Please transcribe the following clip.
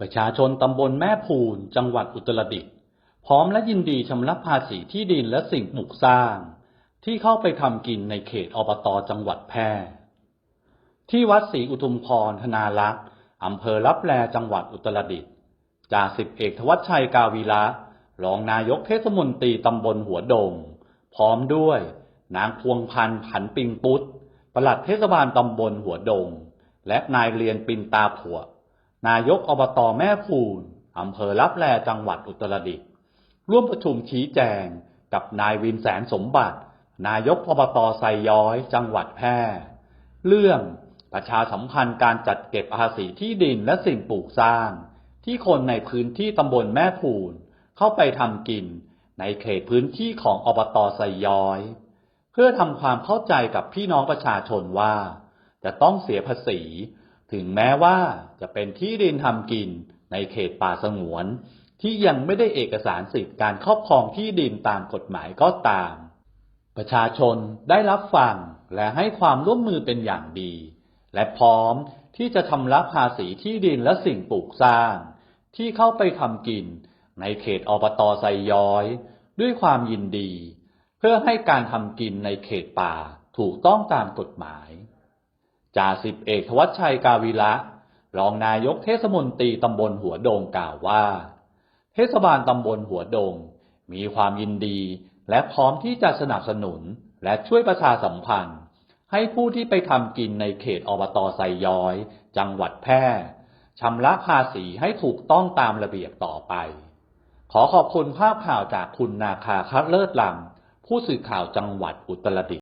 ประชาชนตำบลแม่ภูน จังหวัดอุตรดิตถ์พร้อมและยินดีชำระภาษีที่ดินและสิ่งปลูกสร้าง ที่เข้าไปทำกินในเขตอบตจังหวัดแพร่ที่วัดศรีอุทุมพรธนารักษ์อำเภอลับแลจังหวัดอุตรดิตถ์จ่าสิบเอกทวัชชัยกาวีระรองนายกเทศมนตรีตำบลหัวดง พร้อมด้วย นางพวงพันธ์ผันปิงปุตปลัดเทศบาลตำบลหัวดง และนายเรียนปินตาผัว นายกอบตแม่ภูนอำเภอลับแลจังหวัดอุตรดิตถ์ร่วมประชุมชี้แจงกับนายวินแสนสมบัติ นายกอบตไซย้อย จังหวัดแพร่ เรื่องประชาสัมพันธ์การจัดเก็บภาษีที่ดินและสิ่งปลูกสร้าง ที่คนในพื้นที่ตำบลแม่ภูนเข้าไปทำกิน ในเขตพื้นที่ของอบตไซย้อย เพื่อทำความเข้าใจกับพี่น้องประชาชนว่า จะต้องเสียภาษี ถึงแม้ว่าจะเป็นที่ดินทำกินในเขตป่าสงวน ที่ยังไม่ได้เอกสารสิทธิ์การครอบครองที่ดินตามกฎหมายก็ตาม ประชาชนได้รับฟังและให้ความร่วมมือเป็นอย่างดี และพร้อมที่จะชำระภาษีที่ดินและสิ่งปลูกสร้าง ที่เข้าไปทำกินในเขตอบตไซย้อย ด้วยความยินดี เพื่อให้การทำกินในเขตป่าถูกต้องตามกฎหมาย จ่าสิบเอกทวัชชัยกาวิระรองนายกเทศมนตรีตำบลหัวโดงกล่าวว่า เทศบาลตำบลหัวโดง มีความยินดีและพร้อมที่จะสนับสนุนและช่วยประชาสัมพันธ์ ให้ผู้ที่ไปทำกินในเขตอบตไซย้อย จังหวัดแพร่ชำระภาษีให้ถูกต้องตามระเบียบต่อไป ขอขอบคุณภาพข่าวจากคุณนาคาคัดเลิศลำผู้สื่อข่าวจังหวัดอุตรดิตถ์